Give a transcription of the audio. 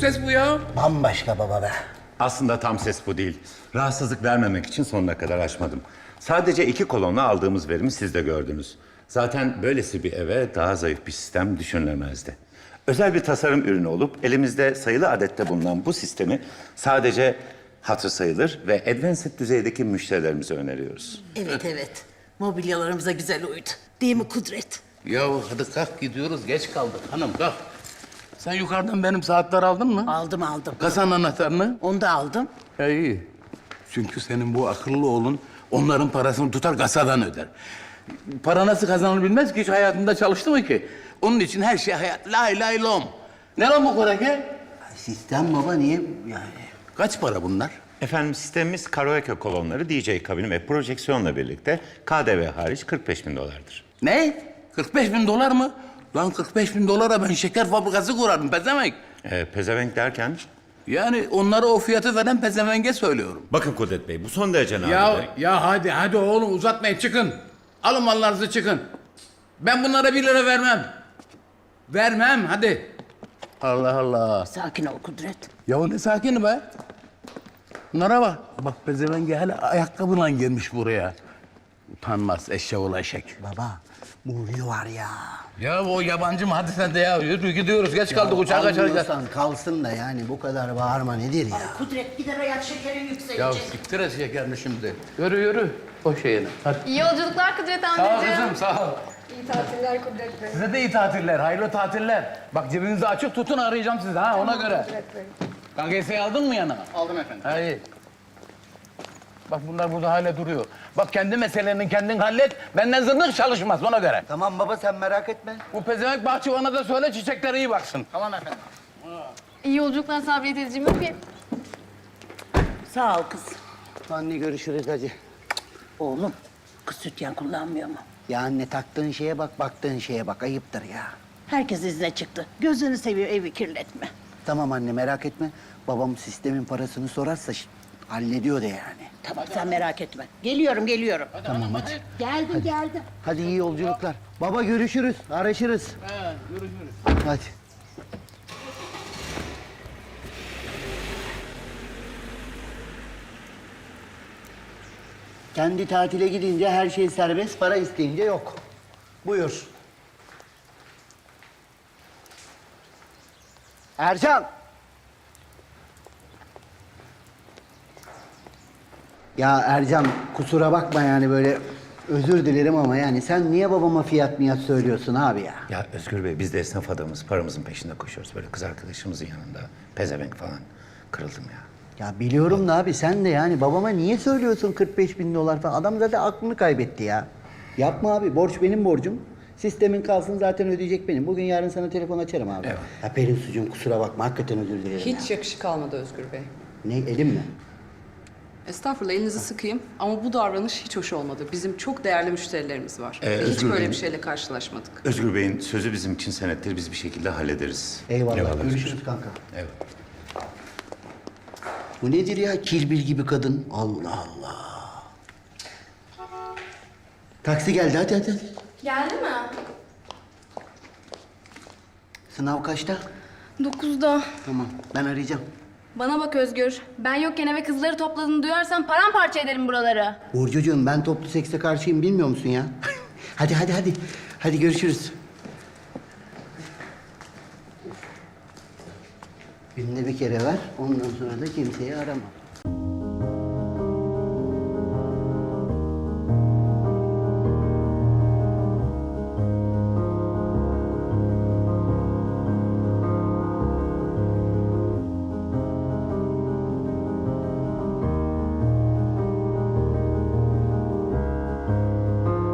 ses bu ya. Bambaşka baba be. Aslında tam ses bu değil. Rahatsızlık vermemek için sonuna kadar açmadım. Sadece iki kolonla aldığımız verimi siz de gördünüz. Zaten böylesi bir eve daha zayıf bir sistem düşünülemezdi. Özel bir tasarım ürünü olup elimizde sayılı adette bulunan bu sistemi sadece hatır sayılır ve advanced düzeydeki müşterilerimize öneriyoruz. Evet evet. Mobilyalarımıza güzel uydu. Değil mi Kudret? Ya hadi kalk gidiyoruz. Geç kaldık hanım kalk. Sen yukarıdan benim saatler aldın mı? Aldım aldım. Kasanın anahtarını. Onu da aldım. Ya iyi. Çünkü senin bu akıllı oğlun onların parasını tutar kasadan öder. Para nasıl kazanılır bilmez ki hiç hayatında çalıştı mı ki? Onun için her şey hayat lay lay lom. Ne lan bu koreke? Sistem baba niye yani? Kaç para bunlar? Efendim sistemimiz karaoke kolonları, DJ kabini ve projeksiyonla birlikte KDV hariç 45 bin dolardır. Ne? 45 bin dolar mı? Lan 45 bin dolara ben şeker fabrikası kurarım pezevenk. Ee, pezevenk derken... Yani onlara o fiyatı veren pezevenge söylüyorum. Bakın Kudret Bey bu son derece nadir. Ya, ya hadi hadi oğlum uzatmayın çıkın. Alın mallarınızı çıkın. Ben bunlara bir lira vermem. Vermem hadi. Allah Allah. Sakin ol Kudret. Ya ne sakin be. Bunlara bak. Bak pezevenge hele ayakkabıyla gelmiş buraya. Utanmaz eşeğoğlu eşek. Baba Nuri var ya. Ya o yabancı mı? Hadi sen de ya. Yürü gidiyoruz. Geç kaldık uçağa kaçarız. Almıyorsan kalsın da yani bu kadar bağırma nedir ya? Kudret bir de hayat şekerin yükselecek. Ya siktir et şekerini şimdi. Yürü yürü. O şeyini. Hadi. İyi yolculuklar Kudret Sağ ol amcacığım. kızım sağ ol. İyi tatiller Kudret Bey. Size de iyi tatiller, hayırlı tatiller. Bak cebinizi açık tutun arayacağım sizi ha ona göre. Kudret Bey. KGS'yi aldın mı yanına? Aldım efendim. Ha iyi. Bak bunlar burada hala duruyor. Bak kendi meselelerini kendin hallet. Benden zırnık çalışmaz ona göre. Tamam baba sen merak etme. Bu pezevenk bahçıvana da söyle çiçeklere iyi baksın. Tamam efendim. İyi yolculuklar Sabriye teyzeciğim. Öpeyim. Sağ ol kız. Anne görüşürüz hadi. Oğlum kız süt yan kullanmıyor mu? Ya anne taktığın şeye bak baktığın şeye bak ayıptır ya. Herkes izne çıktı. Gözünü seviyor evi kirletme. Tamam anne merak etme. Babam sistemin parasını sorarsa ş- hallediyor de yani. Tamam sen merak etme. Geliyorum geliyorum. Tamam hadi. Geldim geldim. Hadi iyi yolculuklar. Baba görüşürüz. Araşırız. Ha, görüşürüz. Hadi. Kendi tatile gidince her şey serbest, para isteyince yok. Buyur. Ercan! Ya Ercan kusura bakma yani böyle özür dilerim ama yani sen niye babama fiyat miyat söylüyorsun abi ya? Ya Özgür Bey biz de esnaf adamız paramızın peşinde koşuyoruz. Böyle kız arkadaşımızın yanında pezevenk falan kırıldım ya. Ya biliyorum da abi sen de yani babama niye söylüyorsun 45 bin dolar falan? Adam zaten aklını kaybetti ya. Yapma abi borç benim borcum. Sistemin kalsın zaten ödeyecek benim. Bugün yarın sana telefon açarım abi. Evet. Ya Pelin sucuğum kusura bakma hakikaten özür dilerim Hiç ya. yakışık almadı Özgür Bey. Ne elim mi? Estağfurullah elinizi sıkayım ama bu davranış hiç hoş olmadı. Bizim çok değerli müşterilerimiz var. Ee, Ve hiç Özgür böyle Bey- bir şeyle karşılaşmadık. Özgür Bey'in sözü bizim için senettir. Biz bir şekilde hallederiz. Eyvallah. Özgür Görüşürüz kanka. Evet. Bu nedir ya kirbil gibi kadın? Allah Allah. Taksi geldi hadi hadi. hadi. Geldi mi? Sınav kaçta? Dokuzda. Tamam ben arayacağım. Bana bak Özgür. Ben yokken eve kızları topladığını duyarsam paramparça ederim buraları. Burcucuğum ben toplu sekse karşıyım bilmiyor musun ya? hadi hadi hadi. Hadi görüşürüz. Günde bir kere ver. Ondan sonra da kimseyi arama.